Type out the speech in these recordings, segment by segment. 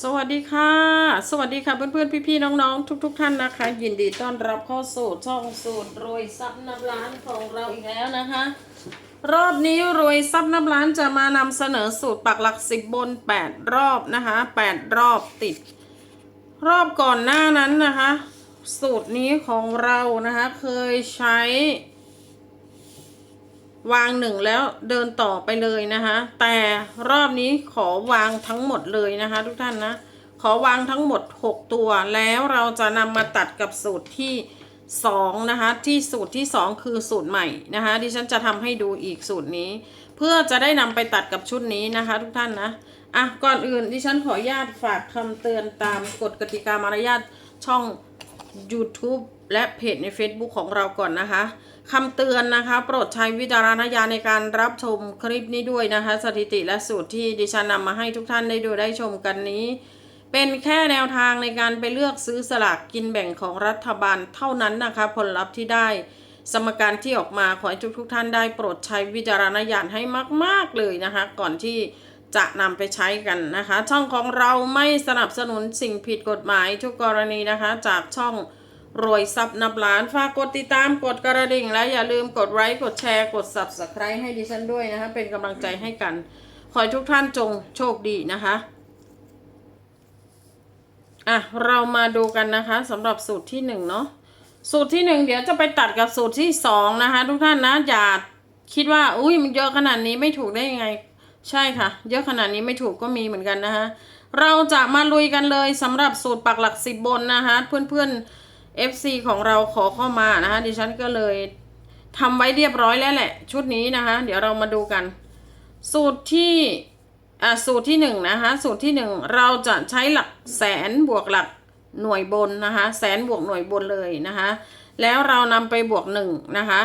สวัสดีค่ะ สวัสดีค่ะเพื่อนๆ พี่ๆ น้องๆ ทุก ๆ ท่านนะคะ ยินดีต้อนรับเข้าสู่ช่องสูตรรวยซับนับล้านของเราอีกแล้วนะคะ รอบนี้รวยซับนับล้านจะมานำเสนอสูตรปักหลักสิบบน 8 รอบนะคะ8รอบติด รอบก่อนหน้านั้นนะคะ สูตรนี้ของเรานะคะเคยใช้ วางหนึ่งแล้วเดินต่อไปเลยนะคะ แต่รอบนี้ขอวางทั้งหมดเลยนะคะ ทุกท่านนะ ขอวางทั้งหมด 6 ตัว แล้วเราจะนำมาตัดกับสูตรที่2นะคะ ที่สูตรที่ 2 คือสูตรใหม่นะคะ ดิฉันจะทำให้ดูอีกสูตรนี้ เพื่อจะได้นำไปตัดกับชุดนี้นะคะ ทุกท่านนะ อะ ก่อนอื่นดิฉันขออนุญาตฝากคำเตือนตามกฎกติกามารยาทช่อง YouTube และเพจใน Facebook ของเราก่อนนะคะคำเตือนนะคะ โปรดใช้วิจารณญาณในการรับชมคลิปนี้ด้วยนะคะ สถิติและสูตรที่ดิฉันนำมาให้ทุกท่านได้ดูได้ชมกันนี้ เป็นแค่แนวทางในการไปเลือกซื้อสลากกินแบ่งของรัฐบาลเท่านั้นนะคะ ผลลัพธ์ที่ได้ สมการที่ออกมาขอให้ทุกทุกท่านได้โปรดใช้วิจารณญาณให้มาก ๆเลยนะคะ ก่อนที่ จะนำไปใช้กันนะคะ ช่องของเราไม่สนับสนุนสิ่งผิดกฎหมายทุกกรณีนะคะ จากช่องรวยทรัพย์นับล้านฝากกดติดตามกดกระดิ่ง และอย่าลืมกดไลค์กดแชร์กด subscribe ให้ดิฉันด้วยนะคะ เป็นกำลังใจให้กัน ขอให้ทุกท่านจงโชคดีนะคะอะเรามาดูกันนะคะสำหรับสูตรที่หนึ่งเนาะสูตรที่หนึ่งเดี๋ยวจะไปตัดกับสูตรที่สองนะคะ ทุกท่านนะอย่าคิดว่า อุ้ยมันเยอะขนาดนี้ไม่ถูกได้ยังไง ใช่ค่ะ เยอะขนาดนี้ไม่ถูกก็มีเหมือนกันนะคะเราจะมาลุยกันเลยสำหรับสูตรปักหลักสิบบนนะคะเพื่อนๆ FC ของเราขอเข้ามานะคะดิฉันก็เลยทำไว้เรียบร้อยแล้วแหละ ชุดนี้นะคะ เดี๋ยวเรามาดูกัน สูตรที่อ่าสูตรที่หนึ่งนะคะสูตรที่หนึ่งเราจะใช้หลักแสนบวกหลักหน่วยบนนะคะแสนบวกหน่วยบนเลยนะคะแล้วเรานำไปบวกหนึ่งนะคะ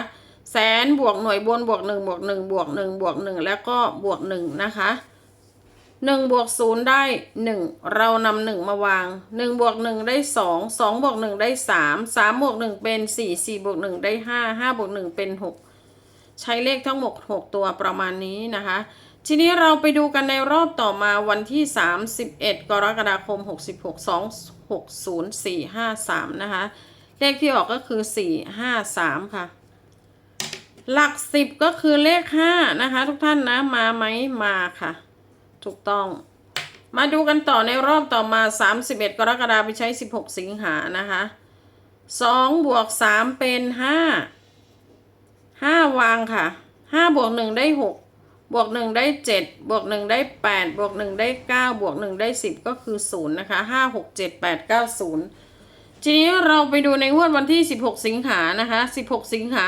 แสนบวกหน่วยบนบวกหนึ่งบวกหนึ่งบวกหนึ่งบวกหนึ่งแล้วก็บวกหนึ่งนะคะหนึ่งบวกศูนย์ได้หนึ่งเรานำหนึ่งมาวางหนึ่งบวกหนึ่งได้สองสองบวกหนึ่งได้สามสามบวกหนึ่งเป็นสี่สี่บวกหนึ่งได้ห้าห้าบวกหนึ่งเป็นหกใช้เลขทั้งหมด6ตัวประมาณนี้นะคะ ทีนี้เราไปดูกันในรอบต่อมาวันที่31กรกฎาคม66 2 6 0 4 5 3นย์สี่ห้าสามนะคะ เลขที่ออกก็คือ4 5 3ค่ะ หลัก10ก็คือเลข5นะคะ ทุกท่านนะมาไหมมาค่ะ ถูกต้อง มาดูกันต่อในรอบต่อมา 31 กรกฎาคมไปใช้ 16 สิงหานะคะ2บวก3เป็น5ห้าวางค่ะห้าบวกหนึ่งได้หกบวกหนึ่งได้เจ็ดบวกหนึ่งได้แปดบวกหนึ่งได้เก้าบวกหนึ่งได้สิบก็คือศูนย์นะคะห้าหกเจ็ดแปดเก้าศูนย์ทีนี้เราไปดูในงวดวันที่สิบหกสิงหานะคะสิบหกสิงหา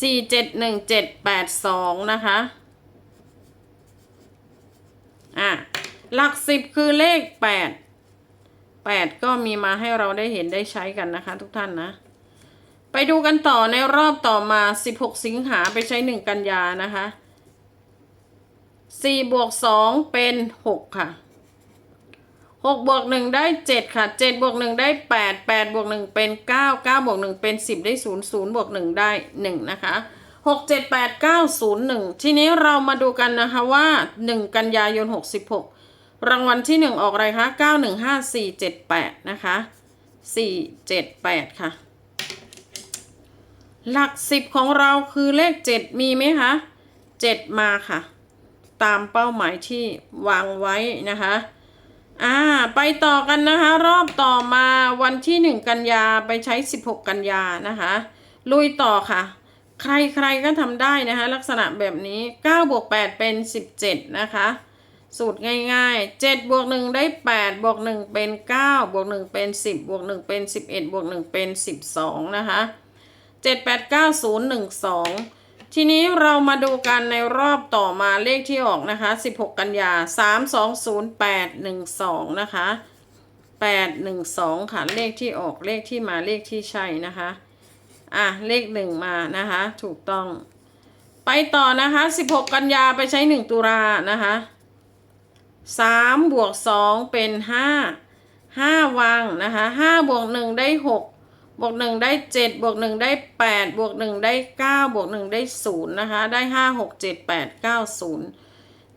สี่เจ็ดหนึ่งเจ็ดแปดสองนะคะ อะ หลักสิบคือเลขแปดแปดก็มีมาให้เราได้เห็นได้ใช้กันนะคะ ทุกท่านนะ ไปดูกันต่อในรอบต่อมา16สิงหาไปใช้1กันยานะคะ4บวก2เป็น6ค่ะ 6บวก1ได้7ค่ะ7บวก1ได้8 8บวก1เป็น9 9บวก1เป็น10ได้0 0บวก1ได้1นะคะ6 7 8 9 0 1ทีนี้เรามาดูกันนะคะว่า1กันยายน66รางวัลที่1ออกอะไรคะ9 1 5 4 7 8นะคะ4 7 8ค่ะ หลักสิบของเราคือเลขเจ็ดมีไหมคะเจ็ดมาค่ะ ตามเป้าหมายที่วางไว้นะคะ อ่า ไปต่อกันนะคะ รอบต่อมาวันที่หนึ่งกันยาไปใช้สิบหกกันยานะคะ ลุยต่อค่ะ ใครๆก็ทำได้นะคะ ลักษณะแบบนี้เก้าบวกแปดเป็นสิบเจ็ดนะคะ สูตรง่ายๆเจ็ดบวกหนึ่งได้แปดบวกหนึ่งเป็นเก้าบวกหนึ่งเป็นสิบบวกหนึ่งเป็นสิบเอ็ดบวกหนึ่งเป็นสิบสองนะคะเจ็ดแปดเก้าศูนย์หนึ่งสอง ทีนี้เรามาดูกันในรอบต่อมาเลขที่ออกนะคะสิบหกกันยาสามสองศูนะคะแปดหนึ่งสองค่ะ เลขที่ออกเลขที่มาเลขที่ใช่นะคะ อะ เลขหนึ่งมานะคะ ถูกต้อง ไปต่อนะคะสิบหกกันยาไปใช้หนึ่งตุลานะคะสามบวกสองเป็นห้าห้าวางนะคะห้าบวกหนึ่งได้หก บวกหนึ่งได้เจ็ดบวกหนึ่งได้แปดบวกหนึ่งได้เก้าบวกหนึ่งได้ศูนย์นะคะ ได้ห้าหกเจ็ดแปดเก้าศูนย์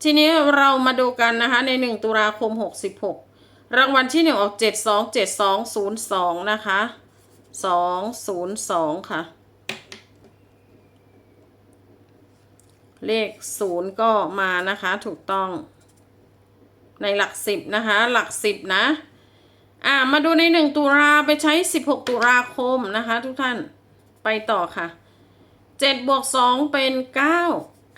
ทีนี้เรามาดูกันนะคะในหนึ่งตุลาคมหกสิบหกรางวัลที่หนึ่งออกเจ็ดสองเจ็ดสองศูนย์สองนะคะสองศูนย์สองค่ะ เลขศูนย์ก็มานะคะถูกต้อง ในหลักสิบนะคะ หลักสิบนะ อ่ามาดูในหนึ่งตุลาไปใช้สิบหกตุลาคมนะคะ ทุกท่านไปต่อค่ะเจ็ดบวกสองเป็นเก้า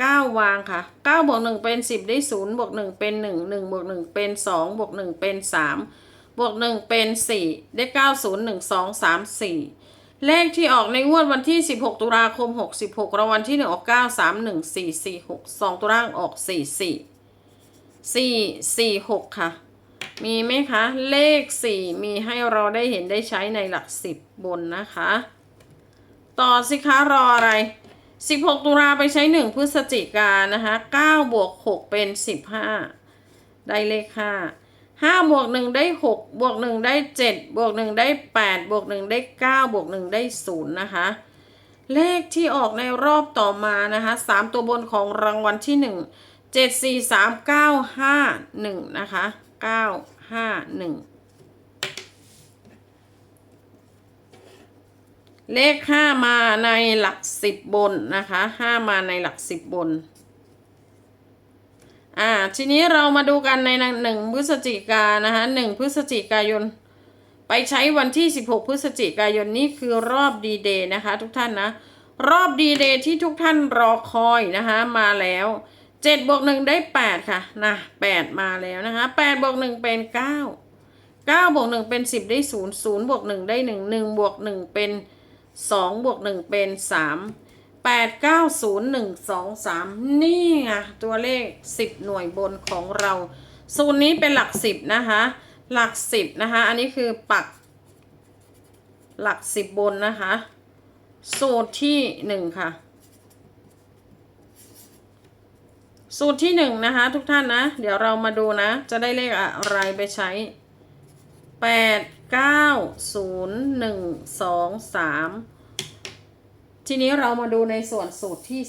เก้าวางค่ะเก้าบวกหนึ่งเป็นสิบได้ศูนย์บวกหนึ่งเป็นหนึ่งหนึ่งบวกหนึ่งเป็นสองบวกหนึ่งเป็นสามบวกหนึ่งเป็นสี่ได้เก้าศูนย์หนึ่งสองสามสี่เลขที่ออกในงวดวันที่สิบหกตุลาคมหกสิบหกรางวัลที่หนึ่งออกเก้าสามหนึ่งสี่สี่หกสองตัวล่างออกสี่สี่สี่สี่หกค่ะ มีไหมคะ เลขสี่มีให้เราได้เห็นได้ใช้ในหลักสิบบนนะคะ ต่อสิคะรออะไรสิบหกตุลาไปใช้หนึ่งพฤศจิกานนะคะเก้าบวกหกเป็นสิบห้าได้เลขห้าห้าบวกหนึ่งได้หกบวกหนึ่งได้เจ็ดบวกหนึ่งได้แปดบวกหนึ่งได้เก้าบวกหนึ่งได้ศูนย์นะคะ เลขที่ออกในรอบต่อมานะคะสามตัวบนของรางวัลที่หนึ่งเจ็ดสี่สามเก้าห้าหนึ่งนะคะ เก้าห้าหนึ่งเลขห้ามาในหลักสิบบนนะคะห้ามาในหลักสิบบน อ่า ทีนี้เรามาดูกันในหนึ่งพฤศจิกายนนะคะหนึ่งพฤศจิกายน ไปใช้วันที่ 16 พฤศจิกายนนี่คือรอบดีเดย์นะคะ ทุกท่านนะ รอบดีเดย์ที่ทุกท่านรอคอยนะคะมาแล้ว เจ็ดบวกหนึ่งได้แปดค่ะนะแปดมาแล้วนะคะแปดบวกหนึ่งเป็นเก้าเก้าบวกหนึ่งเป็นสิบได้ศูนย์ศูนย์บวกหนึ่งได้หนึ่งหนึ่งบวกหนึ่งเป็นสองบวกหนึ่งเป็นสามแปดเก้าศูนย์หนึ่งสองสามนี่ไงตัวเลขสิบหน่วยบนของเราศูนย์นี้เป็นหลักสิบนะคะ หลักสิบนะคะ อันนี้คือปัก หลักสิบบนนะคะ สูตรที่หนึ่งค่ะ สูตรที่1นะคะ ทุกท่านนะ เดี๋ยวเรามาดูนะ จะได้เลขอะไรไปใช้8 9 0 1 2 3ทีนี้เรามาดูในส่วนสูตรที่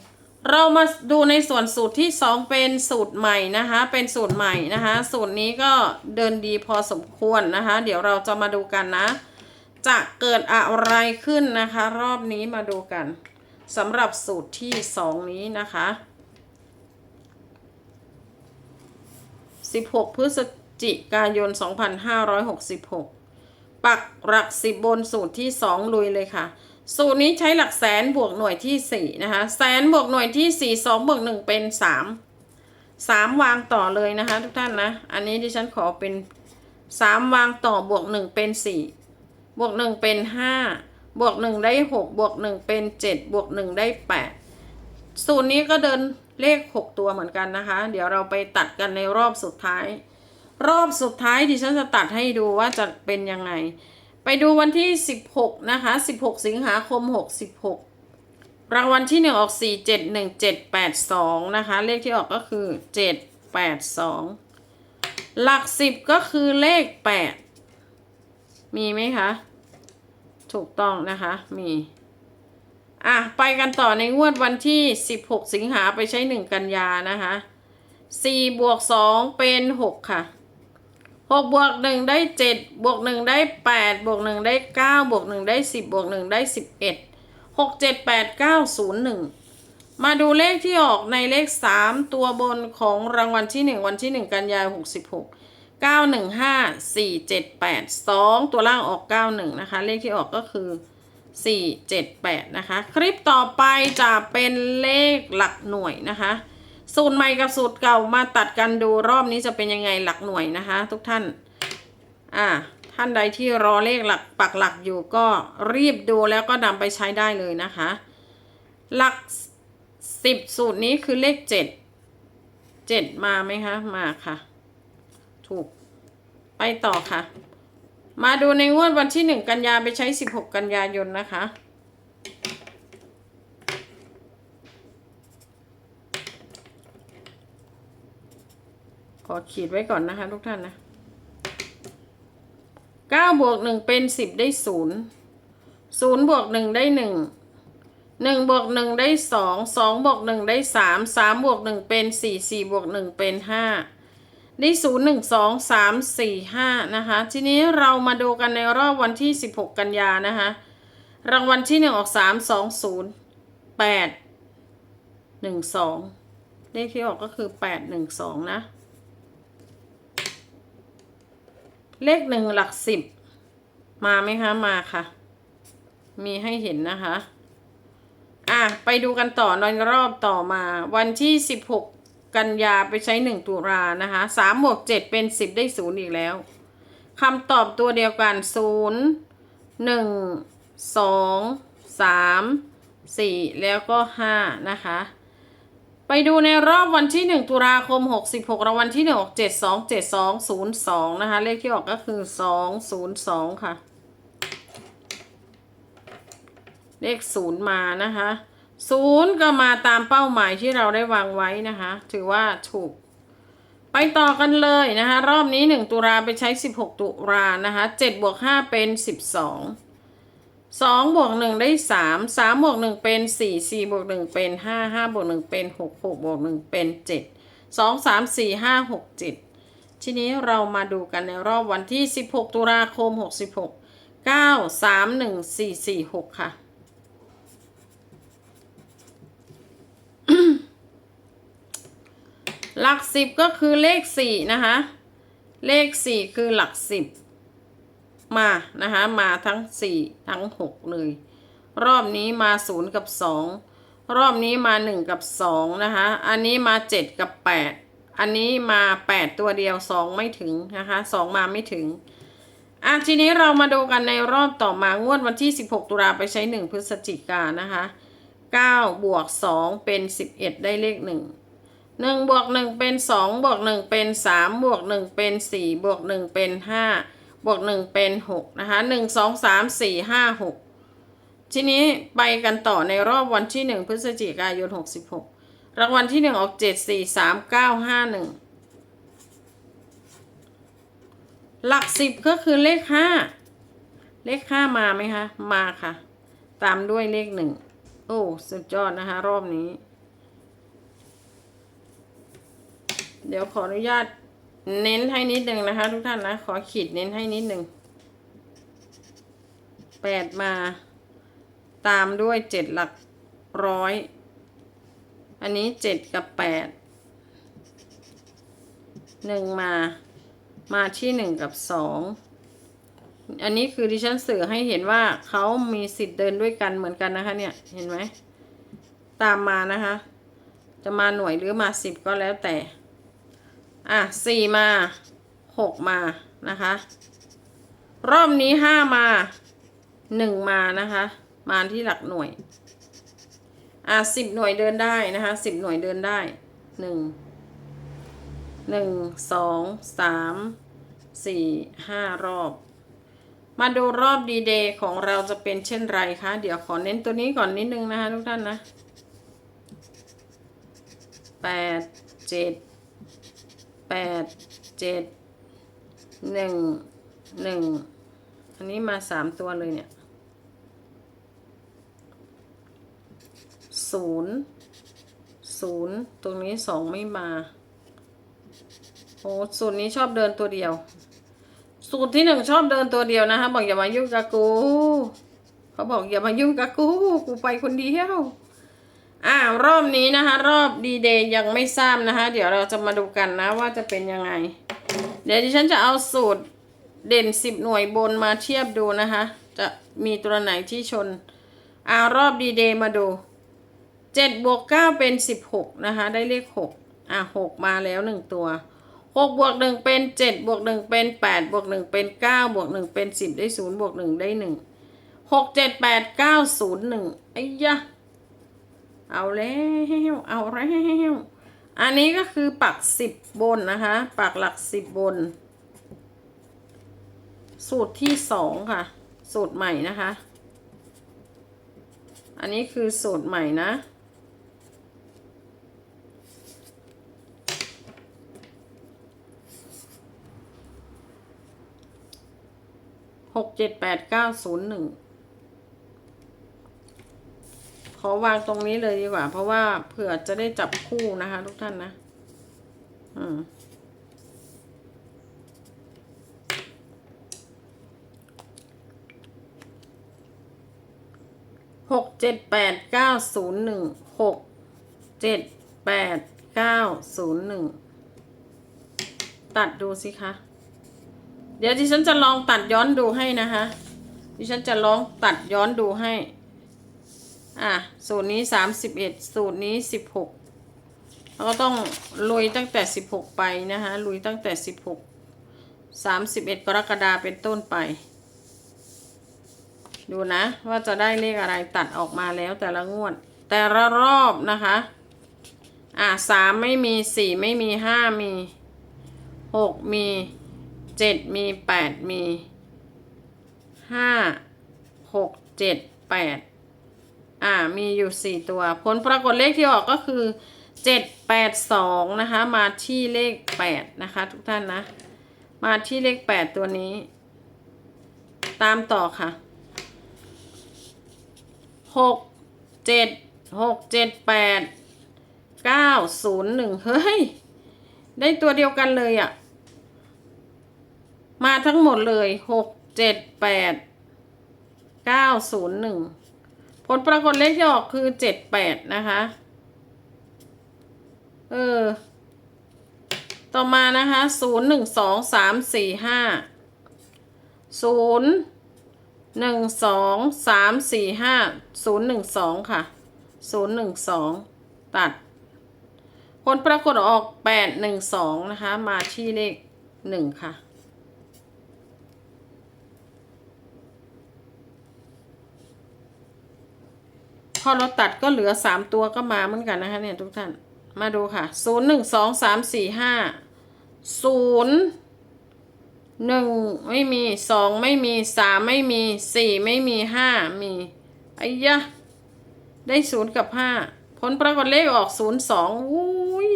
2เรามาดูในส่วนสูตรที่2เป็นสูตรใหม่นะคะ เป็นสูตรใหม่นะคะ สูตรนี้ก็เดินดีพอสมควรนะคะ เดี๋ยวเราจะมาดูกันนะ จะเกิดอะไรขึ้นนะคะ รอบนี้มาดูกันสำหรับสูตรที่2นี้นะคะ 16 พฤศจิกายน 2566 ปักหลักสิบบนสูตรที่ 2 ลุยเลยค่ะ สูตรนี้ใช้หลักแสนบวกหน่วยที่ 4 นะคะ แสนบวกหน่วยที่ 4 2บวก1เป็น 3 3 วางต่อเลยนะคะ ทุกท่านนะ อันนี้ดิฉันขอเป็น 3 วางต่อบวก 1 เป็น 4 บวก 1 เป็น 5 บวก 1 ได้ 6 บวก 1 เป็น 7 บวก 1 ได้ 8 สูตรนี้ก็เดิน เลข 6 ตัวเหมือนกันนะคะ เดี๋ยวเราไปตัดกันในรอบสุดท้าย รอบสุดท้ายดิฉันจะตัดให้ดูว่าจะเป็นยังไง ไปดูวันที่ 16 นะคะ 16 สิงหาคม 66 รางวัลที่ 1 ออก 4 7 1 7 8 2 นะคะ เลขที่ออกก็คือ 7 8 2 หลัก 10 ก็คือเลข 8 มีไหมคะ ถูกต้องนะคะ มี อะไปกันต่อในงวดวันที่ 16 สิงหาไปใช้ 1 กันยานะคะ4บวก2เป็น 6 ค่ะ 6 บวก 1 ได้ 7 บวก 1 ได้ 8 บวก 1 ได้ 9 บวก 1 ได้ 10 บวก 1 ได้ 11 6 7 8 9 0 1 มาดูเลขที่ออกในเลข 3 ตัวบนของรางวัลที่ 1 วันที่ 1 กันยายน66 915 478 2 ตัวล่างออก 91 นะคะ เลขที่ออกก็คือ 478 นะคะ คลิปต่อไปจะเป็นเลขหลักหน่วยนะคะ สูตรใหม่กับสูตรเก่ามาตัดกันดูรอบนี้จะเป็นยังไงหลักหน่วยนะคะ ทุกท่าน อ่า ท่านใดที่รอเลขหลักปักหลักอยู่ก็รีบดูแล้วก็นำไปใช้ได้เลยนะคะ หลักสิบสูตรนี้คือเลขเจ็ดเจ็ดมาไหมคะ มาค่ะ ถูก ไปต่อค่ะ มาดูในงวดวันที่หนึ่งกันยาไปใช้สิบหกกันยายนนะคะ ขอขีดไว้ก่อนนะคะทุกท่านนะเก้าบวกหนึ่งเป็นสิบได้ศูนย์ศูนย์บวกหนึ่งได้หนึ่งหนึ่งบวกหนึ่งได้สองสองบวกหนึ่งได้สามสามบวกหนึ่งเป็นสี่สี่บวกหนึ่งเป็นห้า ได้ศูนย์หนึ่งสองสามสี่ห้านะคะ ทีนี้เรามาดูกันในรอบวันที่สิบหกกันยานะคะ รางวัลที่หนึ่งออกสามสองศูนย์แปดหนึ่งสองเลขที่ออกก็คือแปดหนึ่งสองนะ เลขหนึ่งหลักสิบมาไหมคะ มาค่ะ มีให้เห็นนะคะ อะ ไปดูกันต่อในรอบต่อมา วันที่สิบหก กันยาไปใช้หนึ่งตุลานะคะสามบวกเจ็ดเป็นสิบได้ศูนย์อีกแล้วคำตอบตัวเดียวกันศูนย์หนึ่งสองสามสี่แล้วก็ห้านะคะ ไปดูในรอบวันที่หนึ่งตุลาคมหกสิบหกรางวัลที่หนึ่งออกเจ็ดสองเจ็ดสองศูนย์สองนะคะ เลขที่ออกก็คือสองศูนย์สองค่ะ เลขศูนย์มานะคะ ศูนย์ก็มาตามเป้าหมายที่เราได้วางไว้นะคะ ถือว่าถูก ไปต่อกันเลยนะคะ รอบนี้หนึ่งตุลาไปใช้สิบหกตุลานะคะเจ็ดบวกห้าเป็นสิบสองสองบวกหนึ่งได้สามสามบวกหนึ่งเป็นสี่สี่บวกหนึ่งเป็นห้าห้าบวกหนึ่งเป็นหกหกบวกหนึ่งเป็นเจ็ดสองสามสี่ห้าหกเจ็ดทีนี้เรามาดูกันในรอบวันที่สิบหกตุลาคมหกสิบหกเก้าสามหนึ่งสี่สี่หกค่ะ หลักสิบก็คือเลขสี่นะคะ เลขสี่คือหลักสิบมานะคะมาทั้งสี่ทั้งหกเลย รอบนี้มาศูนย์กับสองรอบนี้มาหนึ่งกับสองนะคะอันนี้มาเจ็ดกับแปดอันนี้มาแปดตัวเดียวสองไม่ถึงนะคะสองมาไม่ถึงอะทีนี้เรามาดูกันในรอบต่อมางวดวันที่ 16 ตุลาไปใช้ 1 พฤศจิกานนะคะ9บวก2เป็น 11 ได้เลข 1 หนึ่งบวกหนึ่งเป็นสองบวกหนึ่งเป็นสามบวกหนึ่งเป็นสี่บวกหนึ่งเป็นห้าบวกหนึ่งเป็นหกนะคะหนึ่งสองสามสี่ห้าหกทีนี้ไปกันต่อในรอบวันที่หนึ่งพฤศจิกายนหกสิบหกรางวัลที่หนึ่งออกเจ็ดสี่สามเก้าห้าหนึ่งหลักสิบก็คือเลขห้าเลขห้ามาไหมคะ มาค่ะ ตามด้วยเลขหนึ่งโอ้ สุดยอดนะคะ รอบนี้ เดี๋ยวขออนุญาตเน้นให้นิดนึงนะคะ ทุกท่านนะ ขอขีดเน้นให้นิดนึงแปดมาตามด้วยเจ็ดหลักร้อย อันนี้เจ็ดกับแปดหนึ่งมา มาที่หนึ่งกับสองอันนี้คือดิฉันสื่อให้เห็นว่าเขามีสิทธิ์เดินด้วยกันเหมือนกันนะคะเนี่ย เห็นไหม ตามมานะคะ จะมาหน่วยหรือมาสิบก็แล้วแต่ อะสี่มาหกมานะคะ รอบนี้ห้ามาหนึ่งมานะคะ มาที่หลักหน่วย อะสิบหน่วยเดินได้นะคะสิบหน่วยเดินได้หนึ่งหนึ่งสองสามสี่ห้ารอบ มาดูรอบดีเดย์ของเราจะเป็นเช่นไรคะ เดี๋ยวขอเน้นตัวนี้ก่อนนิดนึงนะคะทุกท่านนะแปดเจ็ด แปดเจ็ดหนึ่งหนึ่งอันนี้มาสามตัวเลยเนี่ยศูนย์ศูนย์ตรงนี้สองไม่มาโอ้สูตรนี้ชอบเดินตัวเดียว สูตรที่หนึ่งชอบเดินตัวเดียวนะคะบอกอย่ามายุ่งกับกู เขาบอกอย่ามายุ่งกับกู กูไปคนเดียว อ่ารอบนี้นะคะ รอบดีเดย์ยังไม่ทราบนะคะ เดี๋ยวเราจะมาดูกันนะว่าจะเป็นยังไง เดี๋ยวดิฉันจะเอาสูตรเด่นสิบหน่วยบนมาเทียบดูนะคะ จะมีตัวไหนที่ชนอ่ารอบดีเดย์มาดูเจ็ดบวกเก้าเป็นสิบหกนะคะ ได้เลขหกอะหกมาแล้วหนึ่งตัวหกบวกหนึ่งเป็นเจ็ดบวกหนึ่งเป็นแปดบวกหนึ่งเป็นเก้าบวกหนึ่งเป็นสิบได้ศูนย์บวกหนึ่งได้หนึ่งหกเจ็ดแปดเก้าศูนย์หนึ่งไอ้ยะ เอาแล้วเอาแล้วอันนี้ก็คือปักสิบบนนะคะ ปักหลักสิบบน สูตรที่สองค่ะ สูตรใหม่นะคะ อันนี้คือสูตรใหม่นะหกเจ็ดแปดเก้าศูนย์หนึ่ง ขอวางตรงนี้เลยดีกว่า เพราะว่าเผื่อจะได้จับคู่นะคะทุกท่านนะหกเจ็ดแปดเก้าศูนย์หนึ่งหกเจ็ดแปดเก้าศูนย์หนึ่งตัดดูสิคะ เดี๋ยวดิฉันจะลองตัดย้อนดูให้นะคะ ดิฉันจะลองตัดย้อนดูให้ อะสูตรนี้สามสิบเอ็ดสูตรนี้สิบหกเราก็ต้องลุยตั้งแต่สิบหกไปนะคะลุยตั้งแต่สิบหกสามสิบเอ็ดกรกฎาเป็นต้นไป ดูนะว่าจะได้เลขอะไรตัดออกมาแล้วแต่ละงวด แต่ละรอบนะคะ อะสามไม่มีสี่ไม่มีห้ามีหกมีเจ็ดมีแปดมีห้าหกเจ็ดแปด่ามีอยู่ 4 ตัว ผลปรากฏเลขที่ออกก็คือ 782 นะคะ มาที่เลข 8 นะคะ ทุกท่านนะ มาที่เลข 8 ตัวนี้ ตามต่อค่ะ 6 7 6 7 8 9 0 1 เฮ้ย ได้ตัวเดียวกันเลยอะ่ะ มาทั้งหมดเลย 6 7 8 9 0 1 ผลปรากฏเลขที่ออกคือเจ็ดแปดนะคะ เออ ต่อมานะคะศูนย์หนึ่งสองสามสี่ห้าศูนย์หนึ่งสองสามสี่ห้าศูนย์หนึ่งสองค่ะศูนย์หนึ่งสองตัด ผลปรากฏออกแปดหนึ่งสองนะคะ มาที่เลขหนึ่งค่ะ อเราตัดก็เหลือสามตัวก็มาเหมือนกันนะคะเนี่ยทุกท่าน มาดูค่ะศูนย์หนึ่งสองสามสี่ห้าศูนย์หนึ่งไม่มีสองไม่มีสามไม่มีสี่ไม่มีห้ามีไอ้ยะ ได้ศูนย์กับห้าผลปรากฏเลขออกศูนย์สองอุ้ย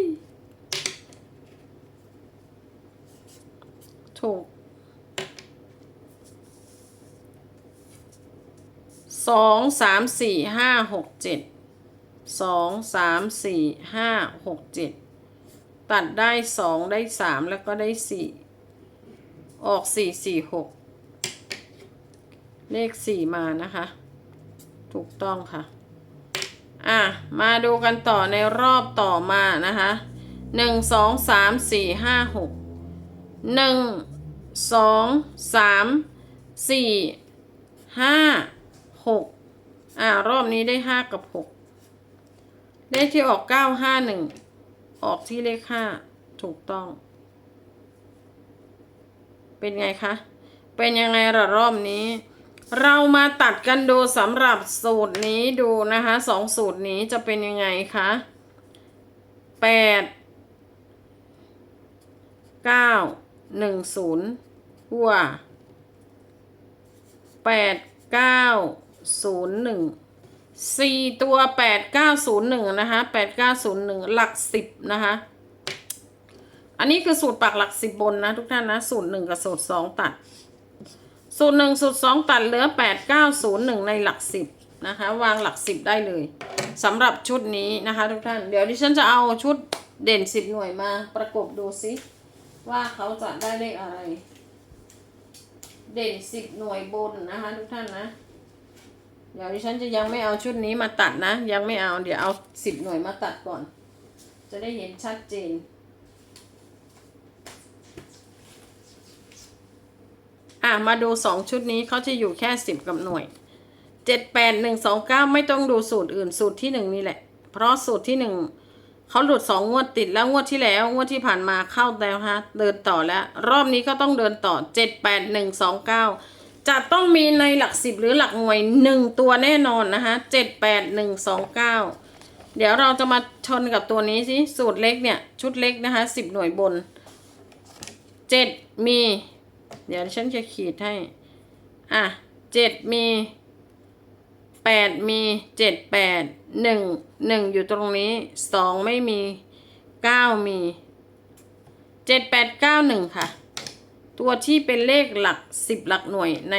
ถูก สองสามสี่ห้าหกเจ็ดสองสามสี่ห้าหกเจ็ดตัดได้สองได้สามแล้วก็ได้สี่ออกสี่สี่หกเลขสี่มานะคะ ถูกต้องค่ะ อะ มาดูกันต่อในรอบต่อมานะคะหนึ่งสองสามสี่ห้าหกหนึ่งสองสามสี่ห้า หกอ่ารอบนี้ได้ห้ากับหกเลขที่ออกเก้าห้าหนึ่งออกที่เลขห้าถูกต้อง เป็นไงคะ เป็นยังไงละรอบนี้ เรามาตัดกันดูสำหรับสูตรนี้ดูนะคะสองสูตรนี้จะเป็นยังไงคะแปดเก้าหนึ่งศูนย์หัวแปดเก้า ศูนย์หนึ่งสี่ตัวแปดเก้าศูนย์หนึ่งนะคะแปดเก้าศูนย์หนึ่งหลักสิบนะคะ อันนี้คือสูตรปักหลักสิบบนนะทุกท่านนะ สูตรหนึ่งกับสูตรสองตัด สูตรหนึ่งสูตรสองตัดเหลือแปดเก้าศูนย์หนึ่งในหลักสิบนะคะ วางหลักสิบได้เลยสำหรับชุดนี้นะคะ ทุกท่านเดี๋ยวดิฉันจะเอาชุดเด่นสิบหน่วยมาประกบดูซิว่าเขาจะได้เลขอะไร เด่นสิบหน่วยบนนะคะทุกท่านนะ เดี๋ยวดิฉันจะยังไม่เอาชุดนี้มาตัดนะ ยังไม่เอาเดี๋ยวเอาสิบหน่วยมาตัดก่อน จะได้เห็นชัดเจนอะมาดูสองชุดนี้เขาจะอยู่แค่สิบกับหน่วยเจ็ดแปดหนึ่งสองเก้าไม่ต้องดูสูตรอื่นสูตรที่หนึ่งนี่แหละ เพราะสูตรที่หนึ่งเขาหลุดสองงวดติดแล้วงวดที่แล้วงวดที่ผ่านมาเข้าแล้วฮะเดินต่อแล้ว รอบนี้ก็ต้องเดินต่อเจ็ดแปดหนึ่งสองเก้า จะต้องมีในหลักสิบหรือหลักหน่วยหนึ่งตัวแน่นอนนะคะเจ็ดแปดหนึ่งสองเก้าเดี๋ยวเราจะมาชนกับตัวนี้สิสูตรเล็กเนี่ย ชุดเล็กนะคะสิบหน่วยบนเจ็ดมี เดี๋ยวฉันจะขีดให้ อะเจ็ดมีแปดมีเจ็ดแปดหนึ่งหนึ่งอยู่ตรงนี้สองไม่มีเก้ามีเจ็ดแปดเก้าหนึ่งค่ะ ตัวที่เป็นเลขหลักสิบหลักหน่วยใน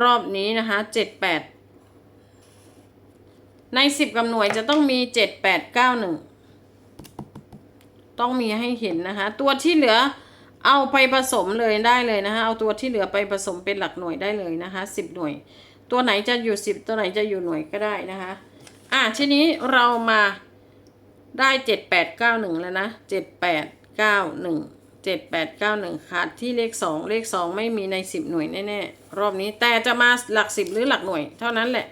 รอบนี้นะคะเจ็ดแปดในสิบกับหน่วยจะต้องมีเจ็ดแปดเก้าหนึ่งต้องมีให้เห็นนะคะ ตัวที่เหลือเอาไปผสมเลยได้เลยนะคะ เอาตัวที่เหลือไปผสมเป็นหลักหน่วยได้เลยนะคะสิบหน่วย ตัวไหนจะอยู่สิบตัวไหนจะอยู่หน่วยก็ได้นะคะ อะทีนี้เรามาได้เจ็ดแปดเก้าหนึ่งแล้วนะเจ็ดแปดเก้าหนึ่ง เจ็ดแปดเก้าหนึ่งขาดที่เลขสองเลขสองไม่มีในสิบหน่วยแน่ๆ รอบนี้แต่จะมาหลักสิบหรือหลักหน่วย เท่านั้นแหละ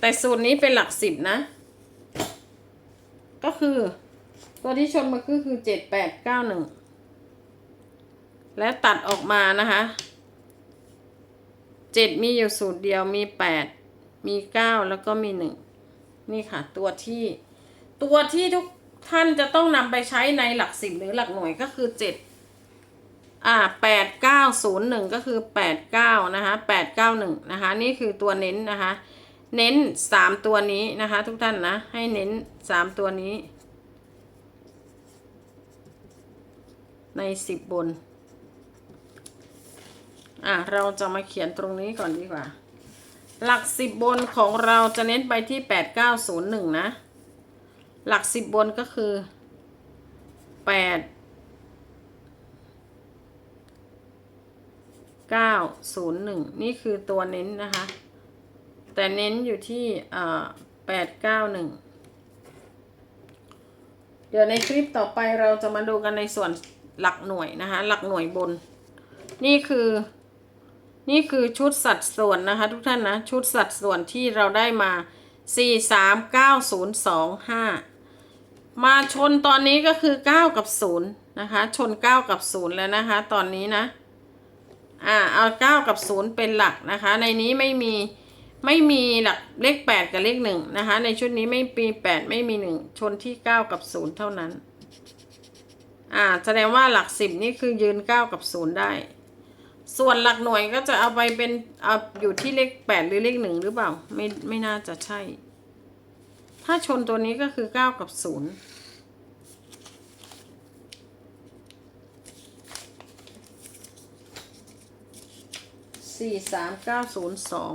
แต่สูตรนี้เป็นหลักสิบนะ ก็คือ ตัวที่ชนมาก็คือเจ็ดแปดเก้าหนึ่งและตัดออกมานะคะเจ็ดมีอยู่สูตรเดียวมีแปดมีเก้าแล้วก็มีหนึ่งนี่ค่ะ ตัวที่ ตัวที่ทุก ท่านจะต้องนำไปใช้ในหลักสิบหรือหลักหน่วยก็คือเจ็ดอ่าแปดเก้าศูนย์หนึ่งก็คือแปดเก้านะคะแปดเก้าหนึ่งนะคะนี่คือตัวเน้นนะคะ เน้นสามตัวนี้นะคะทุกท่านนะให้เน้นสามตัวนี้ ในสิบบนอะเราจะมาเขียนตรงนี้ก่อนดีกว่า หลักสิบบนของเราจะเน้นไปที่แปดเก้าศูนย์หนึ่งนะ หลักสิบบนก็คือแปดเก้าศูนย์หนึ่งนี่คือตัวเน้นนะคะ แต่เน้นอยู่ที่แปดเก้าหนึ่งเดี๋ยวในคลิปต่อไปเราจะมาดูกันในส่วนหลักหน่วยนะคะ หลักหน่วยบน นี่คือนี่คือชุดสัดส่วนนะคะ ทุกท่านนะ ชุดสัดส่วนที่เราได้มา 4 3 9 0 2 5 มาชนตอนนี้ก็คือ 9 กับ0นะคะ ชน 9 กับ 0 แล้วนะคะ ตอนนี้นะ อ่า เอา 9 กับ 0 เป็นหลักนะคะ ในนี้ไม่มี ไม่มีหลักเลข 8 กับเลข1นะคะ ในชุดนี้ไม่มี8ไม่มี 1 ชนที่ 9 กับ 0 เท่านั้น อ่า แสดงว่าหลัก 10 นี่คือยืน 9 กับ 0 ได้ ส่วนหลักหน่วยก็จะเอาไปเป็น เอาอยู่ที่เลขแปดหรือเลขหนึ่งหรือเปล่า ไม่ ไม่น่าจะใช่ ถ้าชนตัวนี้ก็คือเก้ากับศูนย์สี่สามเก้าศูนย์สอง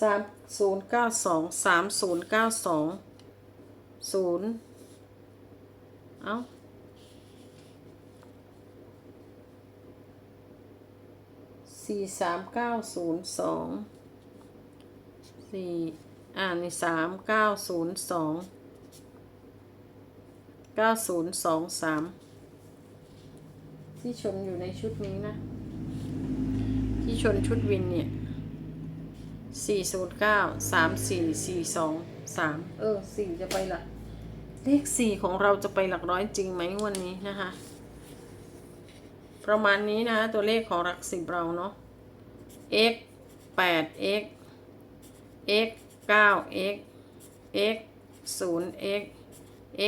สามศูนย์เก้าสองสามศูนย์เก้าสองศูนย์เอา สี่สามเก้าศูนย์สองสี่อ่านี่สามเก้าศูนย์สองเก้าศูนย์สองสามที่ชนอยู่ในชุดนี้นะ ที่ชนชุดวินเนี่ยสี่ศูนย์เก้าสามสี่สี่สองสามเออสี่จะไปหลัก เลขสี่ของเราจะไปหลักร้อยจริงไหมวันนี้นะคะ ประมาณนี้นะ ตัวเลขของหลักสิบเราเนาะ x แปด x x เก้า x x ศูนย์ x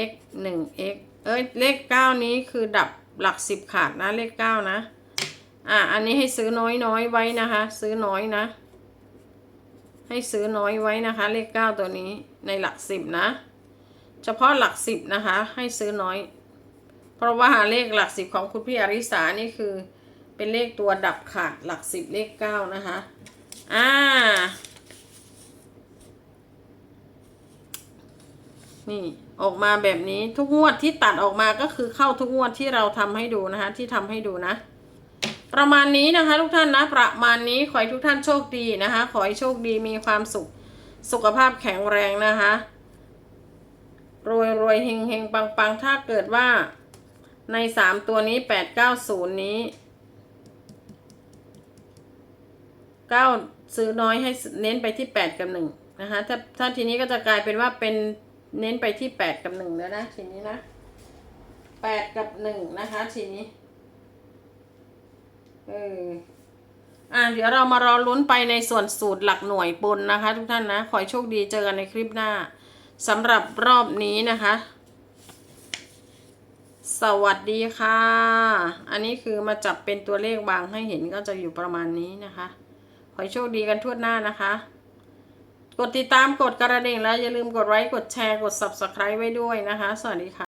x หนึ่ง x เอ้ยเลขเก้านี้คือดับหลักสิบขาดนะเลขเก้านะ อะ อันนี้ให้ซื้อน้อยน้อยไว้นะคะ ซื้อน้อยนะ ให้ซื้อน้อยไว้นะคะ เลขเก้าตัวนี้ในหลักสิบนะ เฉพาะหลักสิบนะคะ ให้ซื้อน้อย เพราะว่าเลขหลักสิบของคุณพี่อริสานี่คือ เป็นเลขตัวดับขาดหลักสิบเลขเก้านะคะ อ่า นี่ออกมาแบบนี้ทุกงวดที่ตัดออกมาก็คือเข้าทุกงวดที่เราทำให้ดูนะคะ ที่ทำให้ดูนะ ประมาณนี้นะคะ ทุกท่านนะ ประมาณนี้ขอให้ทุกท่านโชคดีนะคะ ขอให้โชคดีมีความสุข สุขภาพแข็งแรงนะคะรวยรวยเฮงเฮงปังปังถ้าเกิดว่า ในสามตัวนี้แปดเก้าศูนย์นี้เก้าซื้อน้อยให้เน้นไปที่แปดกับหนึ่งนะคะถ้าถ้าทีนี้ก็จะกลายเป็นว่าเป็นเน้นไปที่แปดกับหนึ่งแล้วนะทีนี้นะแปดกับหนึ่งนะคะทีนี้เอออ่าเดี๋ยวเรามารอลุ้นไปในส่วนสูตรหลักหน่วยบนนะคะ ทุกท่านนะ ขอโชคดีเจอกันในคลิปหน้าสำหรับรอบนี้นะคะ สวัสดีค่ะ อันนี้คือมาจับเป็นตัวเลขบางให้เห็นก็จะอยู่ประมาณนี้นะคะ ขอให้โชคดีกันทั่วหน้านะคะ กดติดตามกดกระดิ่งแล้วอย่าลืมกดไลค์กดแชร์กด subscribe ไว้ด้วยนะคะ สวัสดีค่ะ